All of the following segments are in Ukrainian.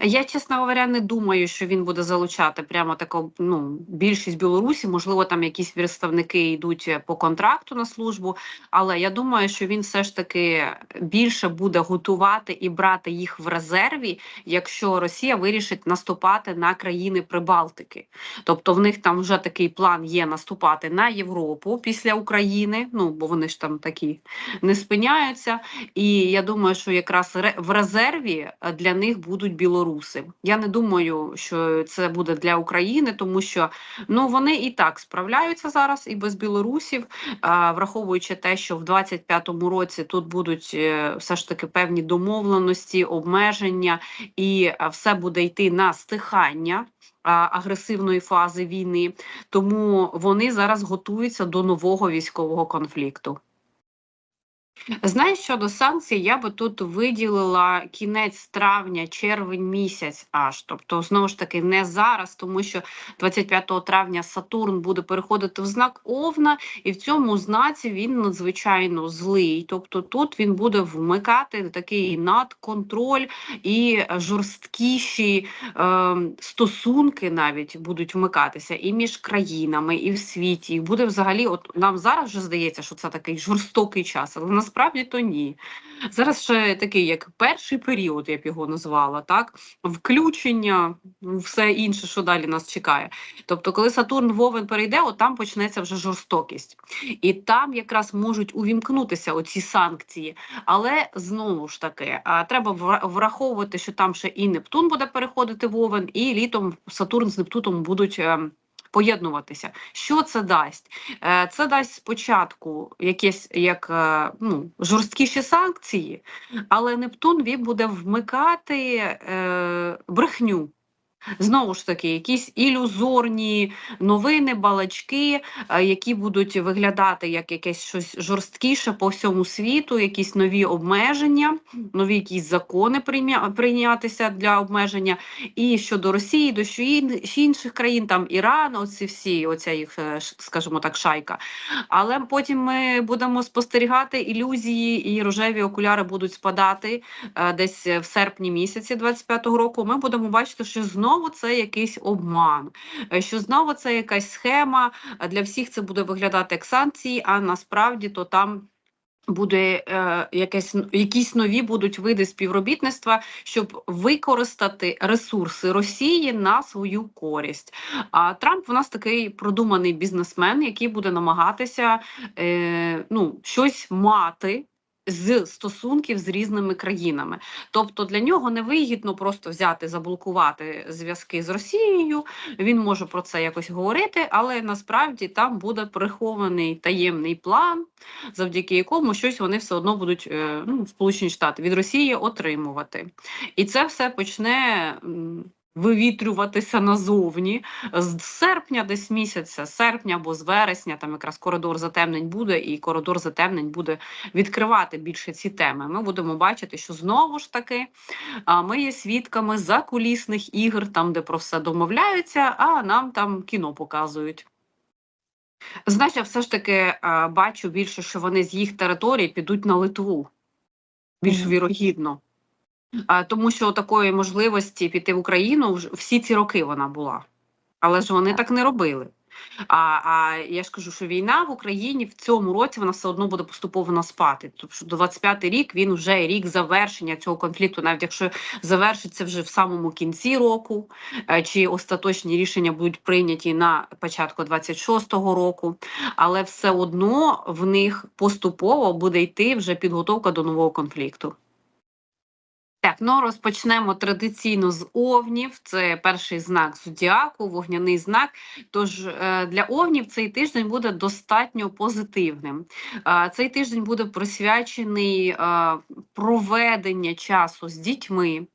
Я, чесно говоря, не думаю, що він буде залучати прямо таку ну, більшість Білорусі. Можливо, там якісь представники йдуть е, по контракту на службу, але я думаю, що він все ж таки більше буде готувати і брати їх в резерві, якщо Росія вирішить наступати на країни Прибалтики. Тобто в них там вже такий план є наступати на Європу після України. Ну бо вони ж там такі не спиняються. І я думаю, що якраз в резерві е, для них будуть білоруси. Я не думаю, що це буде для України, тому що ну вони і так справляються зараз і без білорусів, враховуючи те, що в 25-му році тут будуть е, все ж таки певні домовленості, обмеження, і все буде йти на стихання. Агресивної фази війни, тому вони зараз готуються до нового військового конфлікту. Знаєш, щодо санкцій, я би тут виділила кінець травня, червень місяць аж. Тобто, знову ж таки, не зараз, тому що 25 травня Сатурн буде переходити в знак Овна, і в цьому знаці він надзвичайно злий. Тобто тут він буде вмикати такий надконтроль і жорсткіші е, стосунки навіть будуть вмикатися і між країнами, і в світі. І буде взагалі, от нам зараз вже здається, що це такий жорстокий час, але насправді то ні. Зараз ще такий, як перший період, я б його назвала, так включення, ну, все інше, що далі нас чекає. Тобто, коли Сатурн в Овен перейде, от там почнеться вже жорстокість, і там якраз можуть увімкнутися оці санкції. Але знову ж таки, треба враховувати, що там ще і Нептун буде переходити в Овен, і літом Сатурн з Нептуном будуть. Поєднуватися, що це дасть? Е, Це дасть спочатку якісь як е, ну, жорсткіші санкції, але Нептун він буде вмикати е, брехню. Знову ж таки, якісь ілюзорні новини, балачки, е, які будуть виглядати як якесь щось жорсткіше по всьому світу, якісь нові обмеження, нові якісь закони прийнятися для обмеження. І щодо Росії, до інших країн, там Іран, оці всі, оця їх, е, скажімо так, шайка. Але потім ми будемо спостерігати ілюзії, і рожеві окуляри будуть спадати е, десь в серпні місяці 25-го року. Ми будемо бачити, що знову це якийсь обман, е, що знову це якась схема. е, Для всіх це буде виглядати як санкції, а насправді то там. Буде е, якесь якісь нові будуть види співробітництва, щоб використати ресурси Росії на свою користь. А Трамп у нас такий продуманий бізнесмен, який буде намагатися е, ну, щось мати. З стосунків з різними країнами, тобто для нього невигідно просто взяти заблокувати зв'язки з Росією. Він може про це якось говорити, але насправді там буде прихований таємний план, завдяки якому щось вони все одно будуть е, ну, Сполучені Штати від Росії отримувати. І це все почне. Вивітрюватися назовні з серпня, десь місяця, серпня або з вересня, там якраз коридор затемнень буде, і коридор затемнень буде відкривати більше ці теми. Ми будемо бачити, що знову ж таки ми є свідками закулісних ігор, там де про все домовляються, а нам там кіно показують. Знаєш, я все ж таки бачу більше, що вони з їх території підуть на Литву. Більш вірогідно. Тому що такої можливості піти в Україну всі ці роки вона була. Але ж вони Так. не робили. А, а я ж кажу, що війна в Україні в цьому році вона все одно буде поступово спати. Тобто що 25-й рік він вже рік завершення цього конфлікту, навіть якщо завершиться вже в самому кінці року, е, чи остаточні рішення будуть прийняті на початку 26-го року, але все одно в них поступово буде йти вже підготовка до нового конфлікту. Так, ну розпочнемо традиційно з овнів. Це перший знак зодіаку, вогняний знак. Тож е, для овнів цей тиждень буде достатньо позитивним. Е, Цей тиждень буде присвячений е, проведення часу з дітьми.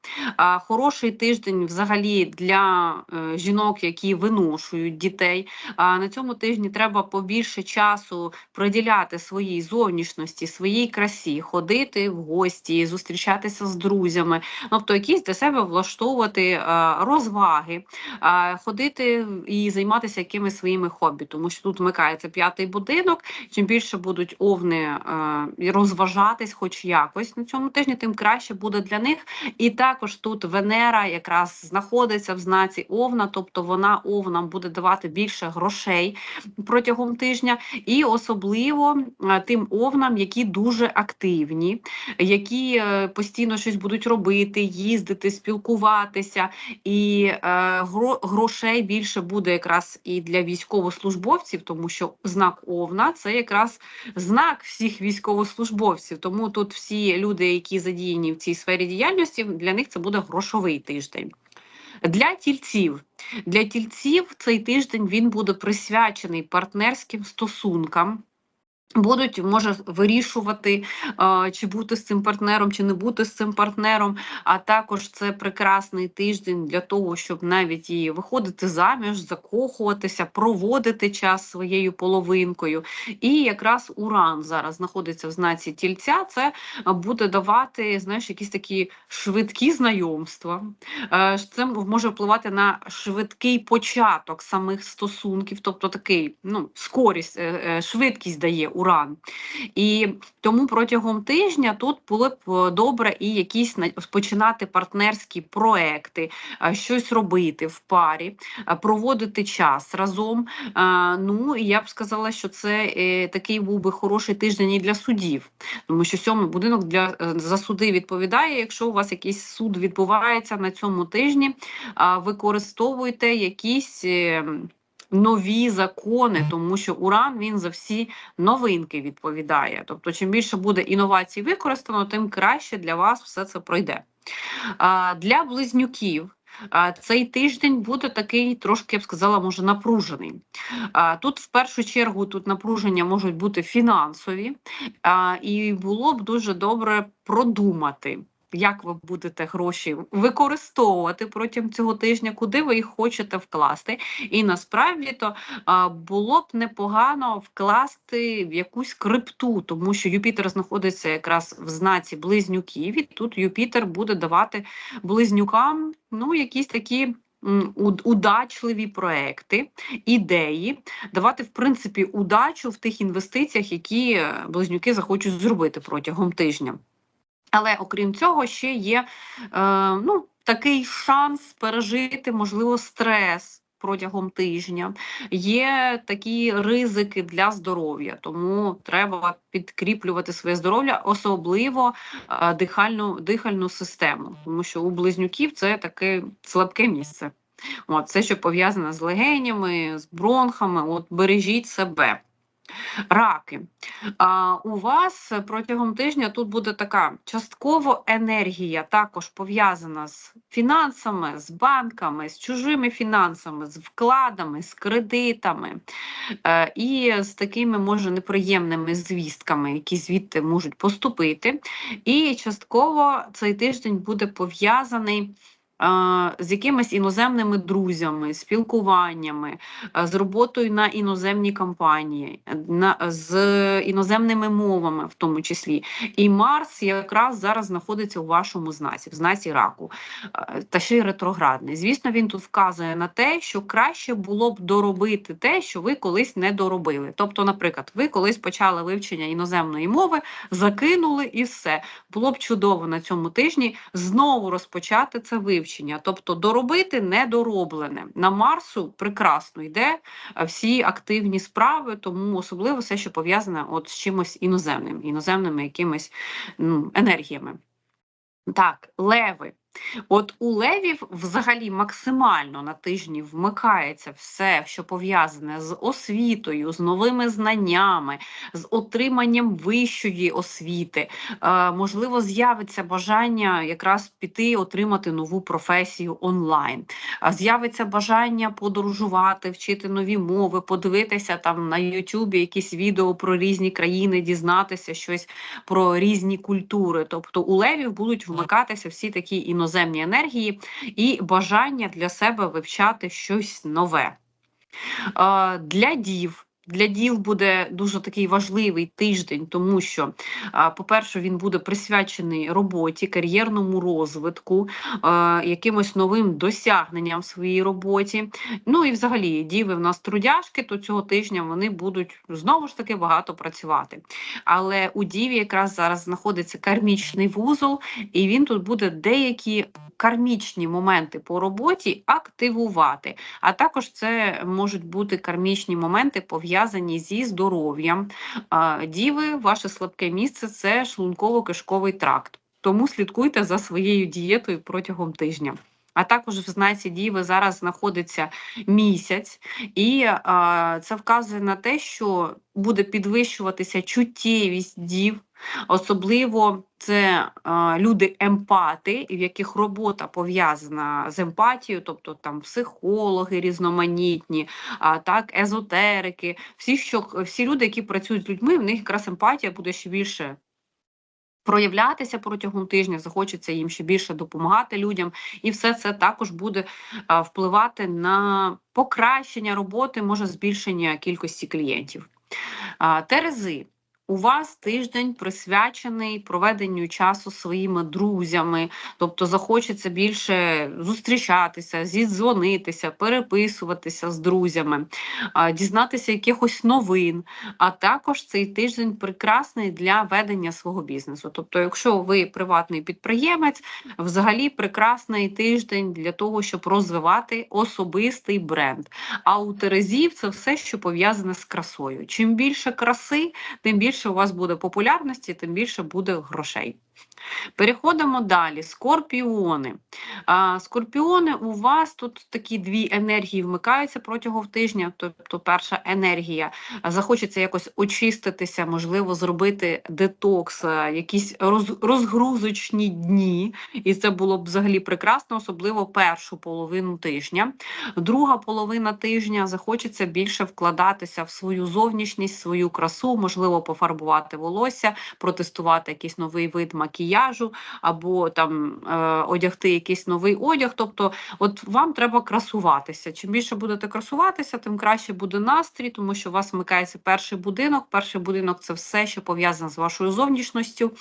Хороший тиждень взагалі для жінок, які виношують дітей. На цьому тижні треба побільше часу приділяти своїй зовнішності, своїй красі, ходити в гості, зустрічатися з друзями, друзями, тобто якісь для себе влаштовувати е, розваги, е, ходити і займатися якимись своїми хобі, тому що тут вмикається п'ятий будинок. Чим більше будуть овни е, розважатись, хоч якось на цьому тижні, тим краще буде для них. І також тут Венера якраз знаходиться в знаці Овна, тобто вона овнам буде давати більше грошей протягом тижня, і особливо тим овнам, які дуже активні, які постійно щось будуть робити, їздити, спілкуватися, і е, грошей більше буде якраз і для військовослужбовців, тому що знак Овна це якраз знак всіх військовослужбовців. Тому тут всі люди, які задіяні в цій сфері діяльності, для них це буде грошовий тиждень. Для тільців для тільців цей тиждень він буде присвячений партнерським стосункам. Будуть може вирішувати, чи бути з цим партнером, чи не бути з цим партнером. А також це прекрасний тиждень для того, щоб навіть і виходити заміж, закохуватися, проводити час своєю половинкою. І якраз Уран зараз знаходиться в знаці тільця. Це буде давати знаєш, якісь такі швидкі знайомства. Е, це може впливати на швидкий початок самих стосунків, тобто такий ну, скорість, е, е, швидкість дає уран. І тому протягом тижня тут було б е, добре і якісь починати партнерські проекти, е, щось робити в парі, е, проводити час разом. Ну і я б сказала, що це такий був би хороший тиждень і для судів, тому що сьомий будинок для за суди відповідає. Якщо у вас якийсь суд відбувається на цьому тижні, використовуйте якісь. Нові закони, тому що уран він за всі новинки відповідає. Тобто, чим більше буде інновацій використано, тим краще для вас все це пройде. Для близнюків. Цей тиждень буде такий трошки я б сказала, може напружений. Тут в першу чергу тут напруження можуть бути фінансові, і було б дуже добре продумати як ви будете гроші використовувати протягом цього тижня, куди ви їх хочете вкласти. І насправді то було б непогано вкласти в якусь крипту, тому що Юпітер знаходиться якраз в знаці близнюків, і тут Юпітер буде давати близнюкам ну, якісь такі. Удачливі проекти, ідеї, давати в принципі удачу в тих інвестиціях, які е, близнюки захочуть зробити протягом тижня. Але окрім цього, ще є е, ну, такий шанс пережити, можливо, стрес. Протягом тижня є такі ризики для здоров'я, тому треба підкріплювати своє здоров'я, особливо е, дихальну дихальну систему, тому що у близнюків це таке слабке місце. От, Все, що пов'язане з легенями, з бронхами, от бережіть себе. Раки. А, У вас протягом тижня тут буде така частково енергія, також пов'язана з фінансами, з банками, з чужими фінансами, з вкладами, з кредитами е, і з такими, може, неприємними звістками, які звідти можуть поступити. І частково цей тиждень буде пов'язаний з якимись іноземними друзями, спілкуваннями, з роботою на іноземні компанії, на, з іноземними мовами, в тому числі. І Марс якраз зараз знаходиться у вашому знаці, в знаці раку, та ще й ретроградний. Звісно, він тут вказує на те, що краще було б доробити те, що ви колись не доробили. Тобто, наприклад, ви колись почали вивчення іноземної мови, закинули і все. Було б чудово на цьому тижні знову розпочати це вивчення вивчення, тобто доробити недороблене. На Марсу прекрасно йде всі активні справи, тому особливо все, що пов'язане от з чимось іноземним, іноземними якимись ну, енергіями. Так, леви. От у левів взагалі максимально на тижні вмикається все, що пов'язане з освітою, з новими знаннями, з отриманням вищої освіти. Е, Можливо, з'явиться бажання якраз піти отримати нову професію онлайн. З'явиться бажання подорожувати, вчити нові мови, подивитися там на Ютубі якісь відео про різні країни, дізнатися щось про різні культури. Тобто у левів будуть вмикатися всі такі іноземні іноземні енергії і бажання для себе вивчати щось нове. Для дів Для діл буде дуже такий важливий тиждень, тому що, по-перше, він буде присвячений роботі, кар'єрному розвитку, якимось новим досягненням в своїй роботі. Ну і взагалі діви в нас трудяшки, то цього тижня вони будуть знову ж таки багато працювати. Але у діві якраз зараз знаходиться кармічний вузол, і він тут буде деякі кармічні моменти по роботі активувати. А також це можуть бути кармічні моменти пов'язані зі здоров'ям. Діви, ваше слабке місце це шлунково-кишковий тракт. Тому слідкуйте за своєю дієтою протягом тижня. А також в знаці Діви зараз знаходиться місяць, і а, це вказує на те, що буде підвищуватися чуттєвість дів, особливо це а, люди емпати, в яких робота пов'язана з емпатією, тобто там психологи різноманітні, а так езотерики, всі, що всі люди, які працюють з людьми, в них якраз емпатія буде ще більше проявлятися протягом тижня, захочеться їм ще більше допомагати людям, і все це також буде впливати на покращення роботи, може збільшення кількості клієнтів. Терези. У вас тиждень присвячений проведенню часу своїми друзями, тобто захочеться більше зустрічатися, зідзвонитися, переписуватися з друзями, дізнатися якихось новин. А також цей тиждень прекрасний для ведення свого бізнесу. Тобто, якщо ви приватний підприємець, взагалі прекрасний тиждень для того, щоб розвивати особистий бренд. А у Терезів це все, що пов'язане з красою. Чим більше краси, тим більше у вас буде популярності, тим більше буде грошей. Переходимо далі. Скорпіони. Скорпіони, у вас тут такі дві енергії вмикаються протягом тижня. Тобто, перша енергія захочеться якось очиститися, можливо, зробити детокс, якісь роз, розгрузочні дні. І це було б взагалі прекрасно, особливо першу половину тижня. Друга половина тижня захочеться більше вкладатися в свою зовнішність, свою красу, можливо, пофарбувати волосся, протестувати якийсь новий вид макіяжу або там е, одягти якийсь новий одяг. Тобто, от вам треба красуватися. Чим більше будете красуватися, тим краще буде настрій, тому що у вас вмикається перший будинок. Перший будинок це все, що пов'язане з вашою зовнішністю.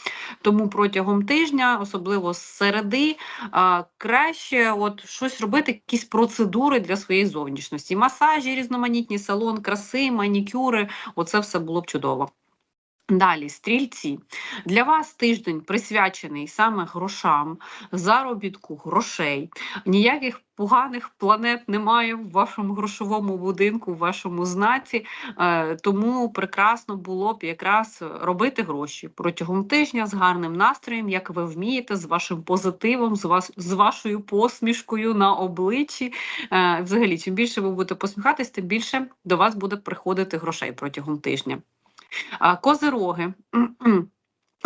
Тому протягом тижня, особливо з середи, е, краще от щось робити, якісь процедури для своєї зовнішності. Масажі, різноманітні салон, краси, манікюри. Оце все було б чудово. Далі, стрільці, для вас тиждень присвячений саме грошам, заробітку грошей. Ніяких поганих планет немає в вашому грошовому будинку, в вашому знаці, е, тому прекрасно було б якраз робити гроші протягом тижня з гарним настроєм, як ви вмієте, з вашим позитивом, з вас з вашою посмішкою на обличчі. Е, взагалі, чим більше ви будете посміхатись, тим більше до вас буде приходити грошей протягом тижня. Козироги.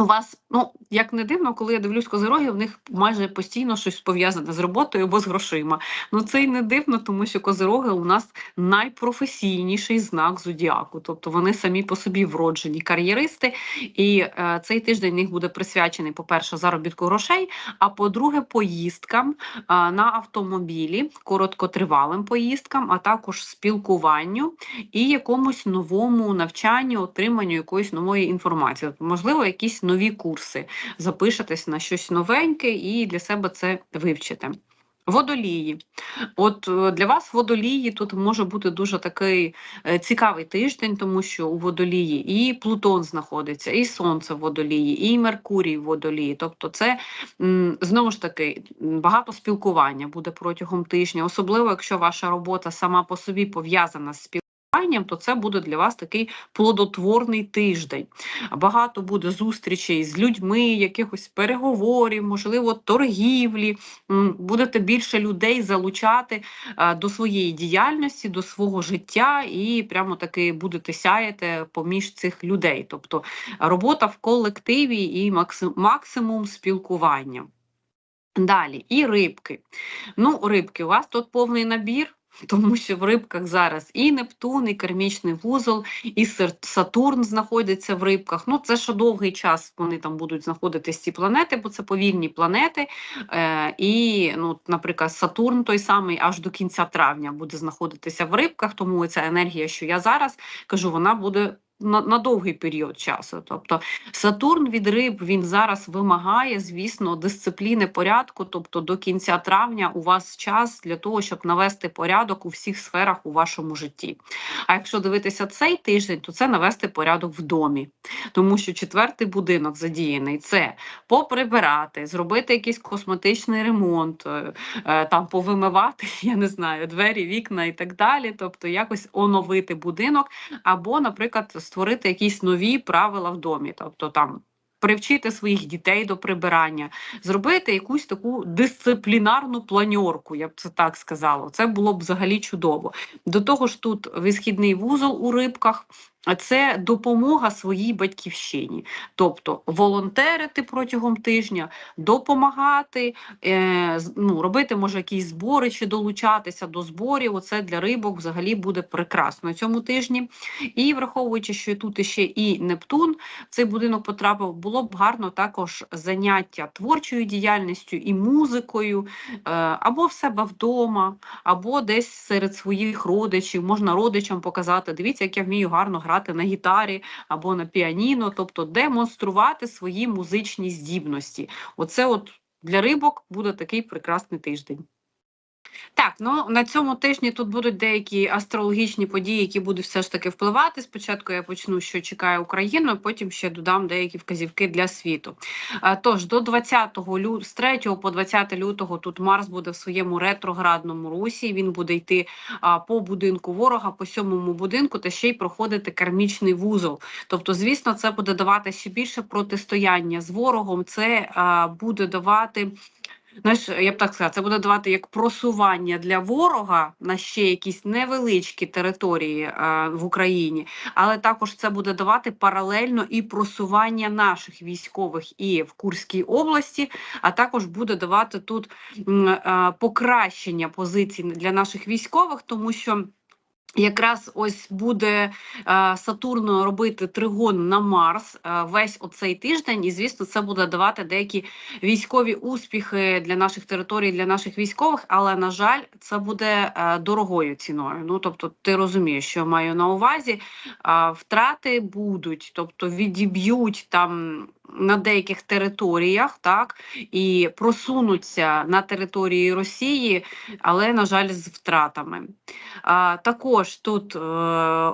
У вас, ну як не дивно, коли я дивлюсь козироги, в них майже постійно щось пов'язане з роботою або з грошима. Ну це й не дивно, тому що козироги у нас найпрофесійніший знак зодіаку. Тобто вони самі по собі вроджені кар'єристи, і е, цей тиждень них буде присвячений, по-перше, заробітку грошей, а по-друге, поїздкам е, на автомобілі, короткотривалим поїздкам, а також спілкуванню і якомусь новому навчанню, отриманню якоїсь нової інформації. Можливо, якісь нові курси, запишетесь на щось новеньке і для себе це вивчите. Водолії. От е, для вас водолії тут може бути дуже такий е, цікавий тиждень, тому що у водолії і Плутон знаходиться, і Сонце в водолії, і Меркурій в водолії. Тобто, це знову ж таки багато спілкування буде протягом тижня, особливо якщо ваша робота сама по собі пов'язана з спілкуванням то це буде для вас такий плодотворний тиждень. Багато буде зустрічей з людьми, якихось переговорів, можливо, торгівлі. Будете більше людей залучати до своєї діяльності, до свого життя, і прямо таки будете сяяти поміж цих людей. Тобто робота в колективі і максимум спілкування. Далі, і рибки. Ну, рибки, у вас тут повний набір Тому що в рибках зараз і Нептун, і Кермічний вузол, і Сатурн знаходяться в рибках. Ну це ще довгий час вони там будуть знаходитись ці планети, бо це повільні планети. Е, і, ну, наприклад, Сатурн той самий аж до кінця травня буде знаходитися в рибках. Тому ця енергія, що я зараз кажу, вона буде. На, на довгий період часу, тобто Сатурн від риб він зараз вимагає, звісно, дисципліни порядку. Тобто до кінця травня у вас час для того, щоб навести порядок у всіх сферах у вашому житті. А якщо дивитися цей тиждень, то це навести порядок в домі, тому що четвертий будинок задіяний це поприбирати, зробити якийсь косметичний ремонт, е, е, там повимивати, я не знаю, двері, вікна і так далі. Тобто якось оновити будинок, або, наприклад, створити якісь нові правила в домі, тобто там. Привчити своїх дітей до прибирання, зробити якусь таку дисциплінарну планьорку, я б це так сказала. Це було б взагалі чудово. До того ж, тут висхідний вузол у рибках. Це допомога своїй батьківщині, тобто волонтерити протягом тижня, допомагати, е, ну, робити може якісь збори чи долучатися до зборів. Оце для рибок взагалі буде прекрасно цьому тижні. І враховуючи, що тут іще і Нептун цей будинок потрапив, було б гарно також заняття творчою діяльністю і музикою, е, або в себе вдома, або десь серед своїх родичів. Можна родичам показати, дивіться, як я вмію гарно грати на гітарі або на піаніно, тобто демонструвати свої музичні здібності. Оце от для рибок буде такий прекрасний тиждень. Так, ну на цьому тижні тут будуть деякі астрологічні події, які будуть все ж таки впливати. Спочатку я почну, що чекає Україну, потім ще додам деякі вказівки для світу. Тож до 20 лю... з 3 по 20 лютого тут Марс буде в своєму ретроградному русі. Він буде йти по будинку ворога, по сьомому будинку, та ще й проходити кармічний вузол. Тобто, звісно, це буде давати ще більше протистояння з ворогом. Це буде давати. Знаєш, я б так сказала, це буде давати як просування для ворога на ще якісь невеличкі території е, в Україні, але також це буде давати паралельно і просування наших військових і в Курській області, а також буде давати тут м, е, покращення позицій для наших військових, тому що. Якраз ось буде е, Сатурн робити тригон на Марс е, весь оцей тиждень, і звісно, це буде давати деякі військові успіхи для наших територій, для наших військових. Але на жаль, це буде е, дорогою ціною. Ну тобто, ти розумієш, що маю на увазі. Е, втрати будуть, тобто відіб'ють там на деяких територіях, так і просунуться на території Росії, але на жаль, з втратами. А, також тут е,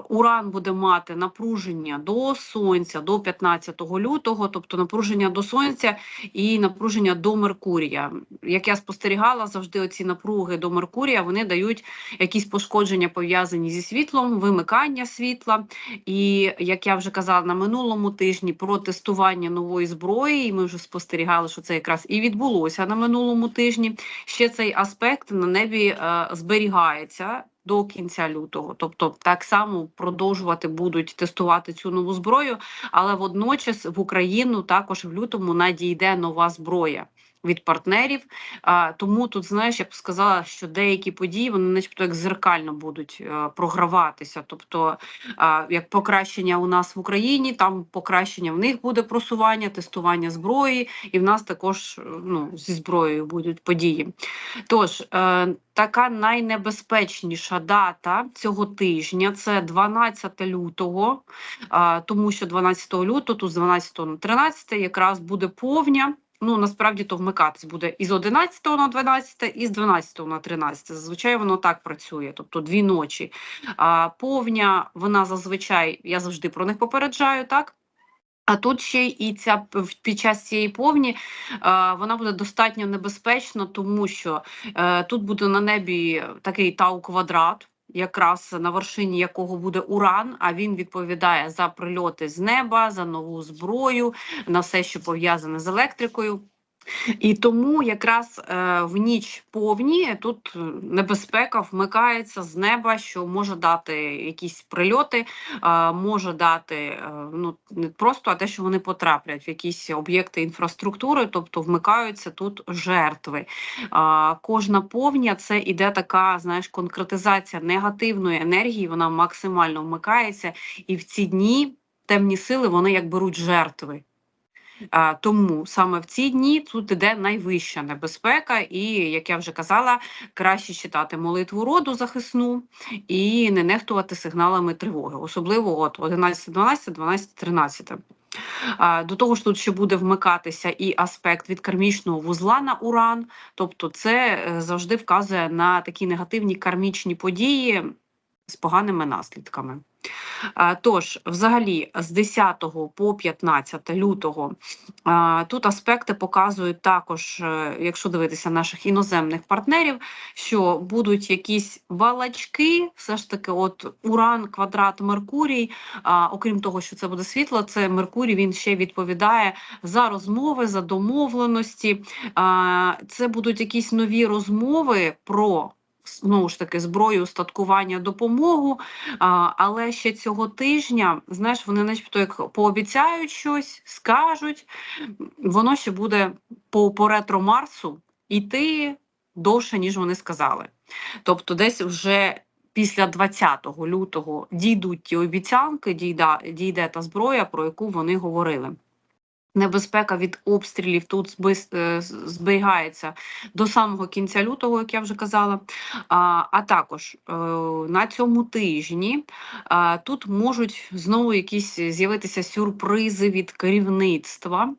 Уран буде мати напруження до Сонця до 15 лютого, тобто напруження до Сонця і напруження до Меркурія. Як я спостерігала, завжди оці напруги до Меркурія вони дають якісь пошкодження пов'язані зі світлом, вимикання світла. І як я вже казала на минулому тижні, про тестування нової зброї, і ми вже спостерігали, що це якраз і відбулося на минулому тижні. Ще цей аспект на небі е, зберігається. До кінця лютого, тобто так само продовжувати будуть тестувати цю нову зброю, але водночас в Україну також в лютому надійде нова зброя від партнерів. Тому тут, знаєш, я б сказала, що деякі події вони, начебто, як зеркально будуть е, програватися. Тобто, як покращення у нас в Україні, там покращення в них буде просування, тестування зброї, і в нас також е, ну, зі зброєю будуть події. Тож, е, така найнебезпечніша дата цього тижня це 12 лютого, тому що 12 лютого, тут з 12 на 13 якраз буде повня. Ну, насправді то вмикатись буде із 11 на 12, і з 12 на 13. Зазвичай воно так працює, тобто дві ночі. А повня, вона зазвичай, я завжди про них попереджаю, так? А тут ще і ця під час цієї повні вона буде достатньо небезпечна, тому що е, тут буде на небі такий тау-квадрат, якраз на вершині якого буде уран. А він відповідає за прильоти з неба, за нову зброю, на все, що пов'язане з електрикою. І тому якраз е, в ніч повні тут е, небезпека вмикається з неба, що може дати якісь прильоти, е, може дати ну не просто, а те, що вони потраплять в якісь об'єкти інфраструктури, тобто вмикаються тут жертви. Кожна повня це іде така, знаєш, конкретизація негативної енергії. Вона максимально вмикається, і в ці дні темні сили вони як беруть жертви. Тому саме в ці дні тут іде найвища небезпека, і як я вже казала, краще читати молитву роду захисну і не нехтувати сигналами тривоги, особливо от 11, 12, 12, 13. До того ж, тут ще буде вмикатися і аспект від кармічного вузла на уран, тобто це е, завжди вказує на такі негативні кармічні події з поганими наслідками. Тож, взагалі, з 10 по 15 лютого тут аспекти показують також, е, якщо дивитися наших іноземних партнерів, що будуть якісь балачки, все ж таки, от Уран, квадрат, Меркурій. Окрім того, що це буде світло, це Меркурій він ще відповідає за розмови, за домовленості. Це будуть якісь нові розмови про знову ж таки зброю, устаткування, допомогу. Але ще цього тижня, знаєш, вони начебто як пообіцяють щось, скажуть, воно ще буде по, по ретро Марсу йти довше, ніж вони сказали. Тобто, десь вже. Після 20 лютого дійдуть ті обіцянки, дійде, дійде та зброя, про яку вони говорили. Небезпека від обстрілів тут е, зберігається до самого кінця лютого, як я вже казала. А а також е, на цьому тижні тут можуть знову якісь з'явитися сюрпризи від керівництва.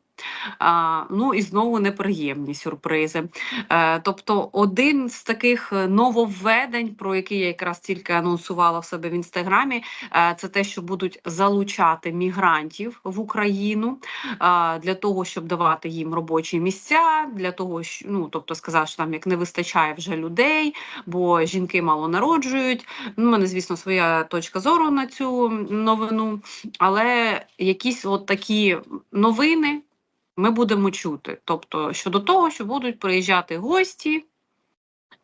Ну і знову неприємні сюрпризи. Е, Тобто, один з таких нововведень, про які я якраз тільки анонсувала в себе в інстаграмі, е, це те, що будуть залучати мігрантів в Україну е, для того, щоб давати їм робочі місця, для того, що ну тобто сказав, що там як не вистачає вже людей, бо жінки мало народжують. Ну, мене, звісно, своя точка зору на цю новину, але якісь от такі новини ми будемо чути. Тобто щодо того, що будуть приїжджати гості,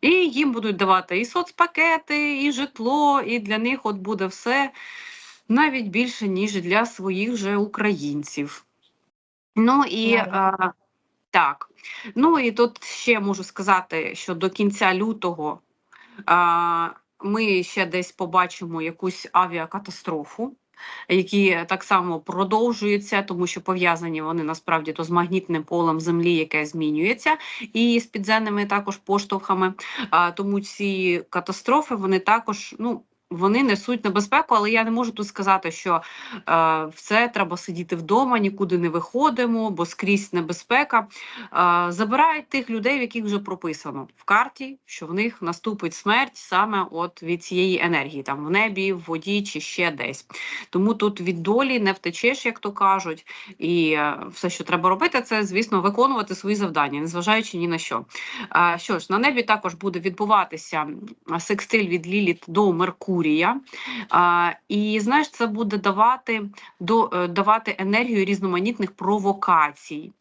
і їм будуть давати і соцпакети, і житло, і для них от буде все навіть більше, ніж для своїх же українців. Ну і а, так, ну і тут ще можу сказати, що до кінця лютого а, ми ще десь побачимо якусь авіакатастрофу які так само продовжуються, тому що пов'язані вони насправді то з магнітним полем землі, яке змінюється, і з підземними також поштовхами. Тому ці катастрофи вони також ну вони несуть небезпеку, але я не можу тут сказати, що е, все треба сидіти вдома, нікуди не виходимо, бо скрізь небезпека. Е, забирають тих людей, в яких вже прописано в карті, що в них наступить смерть саме от від цієї енергії, там в небі, в воді чи ще десь. Тому тут від долі не втечеш, як то кажуть, і е, все, що треба робити, це звісно виконувати свої завдання, незважаючи ні на що. Е, що ж на небі також буде відбуватися секстиль від Ліліт до Меркурія. Меркурія. І знаєш, це буде давати до, е, давати енергію різноманітних провокацій,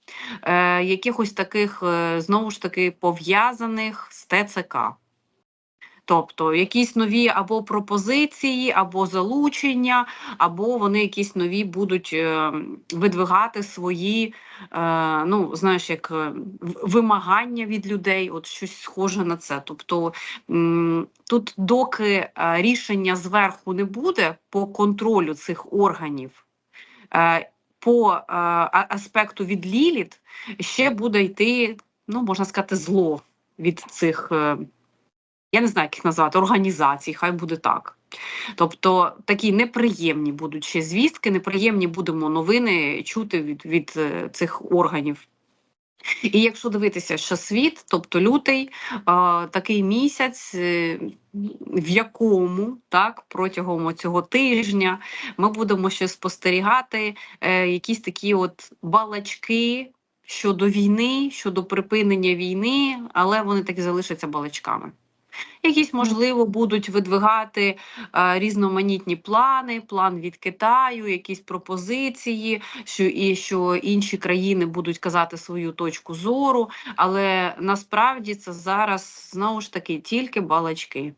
е, якихось таких, е, знову ж таки, пов'язаних з ТЦК. Тобто якісь нові або пропозиції, або залучення, або вони якісь нові будуть е, видвигати свої, е, ну знаєш, як е, вимагання від людей, от щось схоже на це. Тобто тут, доки рішення зверху не буде по контролю цих органів. По аспекту від Ліліт ще буде йти, ну можна сказати, зло від цих я не знаю, як їх назвати, організацій, хай буде так. Тобто такі неприємні будуть ще звістки, неприємні будемо новини чути від, від е, цих органів. І якщо дивитися, що світ, тобто лютий, такий місяць, е, в якому так протягом цього тижня ми будемо ще спостерігати е, якісь такі от балачки щодо війни, щодо припинення війни, але вони так і залишаться балачками. Якісь, можливо, будуть видвигати е, різноманітні плани, план від Китаю, якісь пропозиції, що і що інші країни будуть казати свою точку зору. Але насправді це зараз знову ж таки тільки балачки.